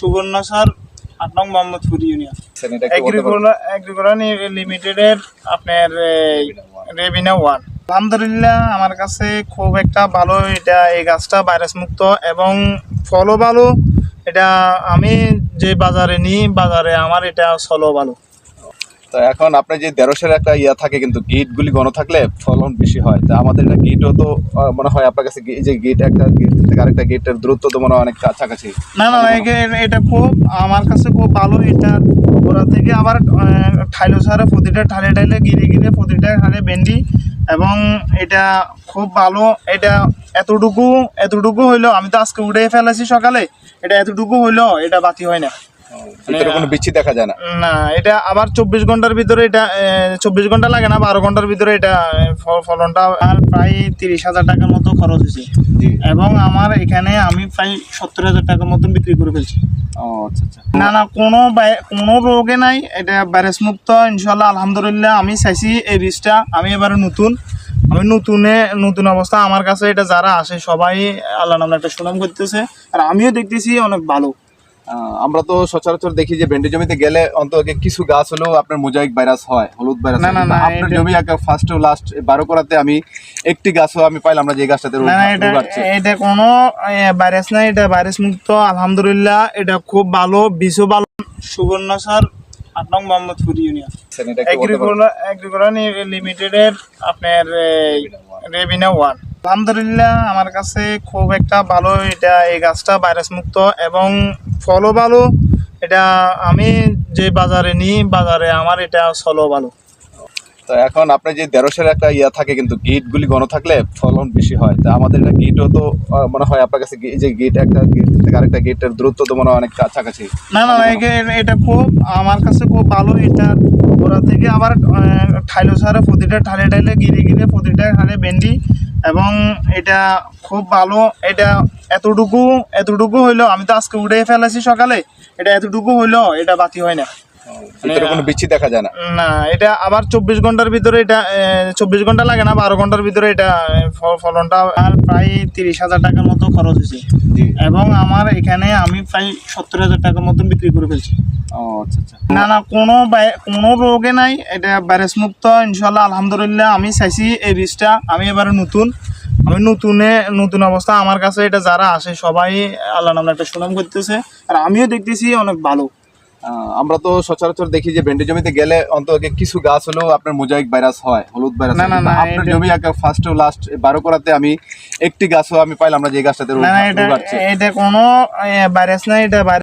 সুবর্ণ স্যার আট নং মোহাম্মদপুর ইউনিয়ন? এগ্রিকোলা লিমিটেডের আপনার রেভিনা ওয়ান আলহামদুলিল্লাহ আমার কাছে খুব একটা ভালো এটা এই গাছটা ভাইরাস মুক্ত এবং ফলও ভালো। এটা আমি যে বাজারে নিই বাজারে আমার এটা চলো ভালো। তো এখন আপনার যে দেড়শের একটা ইয়া থাকে কিন্তু গিট গুলি ঘন থাকলে ফলন বেশি হয়। তা আমাদের এটা গিটও তো মনে হয় আপনার কাছে যে গিট একটা গিট থেকে আরেকটা গিটের দূরত্ব তো মনে হয় অনেক কাছাকাছি। না না এটা খুব, আমার কাছে খুব ভালো এটা। ওরা থেকে আবার ঠাইলো সারে প্রতিটা ঠালে ঠালে গিরে গিরে প্রতিটা ঠালে ভেন্ডি এবং এটা খুব ভালো, এটা এতটুকু এতটুকু হইল, আমি তো আজকে উঠে ফেলেছি সকালে, এটা এতটুকু হইল, এটা বাতি হয় না। ভিতরে কোনো বিচ্ছি দেখা যায় না? না এটা আবার চব্বিশ ঘণ্টার ভিতরে এটা চব্বিশ ঘণ্টা লাগে না বারো ঘণ্টার ভিতরে এটা ফলনটা আর প্রায় তিরিশ হাজার টাকার মতো খরচ হয়েছে। এবং আমার এখানে আমি প্রায় সত্তর হাজার টাকার মতন বিক্রি করে ফেলছি। আচ্ছা আচ্ছা। না না কোনো রোগে নাই এটা ভাইরাস মুক্ত ইনশাল্লাহ আলহামদুলিল্লাহ আমি চাইছি এই বীজটা আমি এবারে নতুন আমি নতুনে নতুন অবস্থা আমার কাছে এটা যারা আসে সবাই আল্লাহ নামে একটা সুনাম করতেছে আর আমিও দেখতেছি অনেক ভালো। আমরা তো সচরাচর দেখি যে ভেন্ডি জমিতে গেলে অন্তত কিছু গাছ হলেও আপনার মোজাইক ভাইরাস হয় হলুদ ভাইরাস না, না, না, আপনার জমি একটা ফার্স্ট লাস্ট বারো করাতে আমি একটি গাছও আমি পাইলাম না যে গাছটাতে রোগ না না এটা কোনো ভাইরাস নাই এটা ভাইরাস মুক্ত আলহামদুলিল্লাহ এটা খুব ভালো বিষও ভালো। সুবর্ণ স্যার আট নং মোহাম্মদপুর ইউনিয়ন। লিমিটেডের আপনার রেভিনিউ ওয়ান আলহামদুলিল্লাহ আমার কাছে খুব একটা ভালো এটা এই গাছটা ভাইরাস মুক্ত এবং ফলও ভালো। এটা আমি যে বাজারে নিই বাজারে আমার এটা চলো ভালো। তো এখন আপনি যে দেড়শের একটা ইয়া থাকে কিন্তু গিট গুলি ঘন থাকলে ফলন বেশি হয়। তা আমাদের এটা গিটও তো মনে হয় আপনার কাছে যে গিট একটা গিট থেকে আরেকটা গিটের দূরত্ব তো মনে হয় অনেক কাছাকাছি। না না না, এটা খুব আমার কাছে খুব ভালো এটা। ওরা থেকে আবার ঠাইলো সারে প্রতিটা ঠালে ঠালে গিরে গিরে প্রতিটা ঠালে ভেন্ডি এবং এটা খুব ভালো। এটা এতটুকু এতটুকু হইল, আমি তো আজকে উঠে ফেলেছি সকালে। এটা এতটুকু হইল, এটা বাতি হয় না। ভিতরে কোনো বিচ্ছি দেখা যায় না? না এটা আবার চব্বিশ ঘণ্টার ভিতরে এটা চব্বিশ ঘণ্টা লাগে না বারো ঘণ্টার ভিতরে এটা ফলনটা প্রায় তিরিশ হাজার টাকার মতো খরচ হয়েছে। এবং আমার এখানে আমি প্রায় সত্তর হাজার টাকার মতন বিক্রি করে ফেলছি। আচ্ছা আচ্ছা। না না কোনো রোগে নাই এটা ভাইরাস মুক্ত ইনশাল্লাহ আলহামদুলিল্লাহ আমি চাইছি এই বীজটা আমি এবারে নতুন আমি নতুনে নতুন অবস্থা আমার কাছে এটা যারা আসে সবাই আল্লাহ নামে একটা সুনাম করতেছে আর আমিও দেখতেছি অনেক ভালো। আমরা তো সচরাচর দেখি যে ভেন্ডি জমিতে গেলে অন্তত কিছু গাছ হলেও আপনার মোজাইক ভাইরাস হয় হলুদ ভাইরাস না, না, না, আপনার জমি একটা ফার্স্ট লাস্ট বারো করাতে আমি একটি গাছও আমি পাইলাম না যে গাছটাতে রোগ না না এটা এটা কোনো ভাইরাস না এটা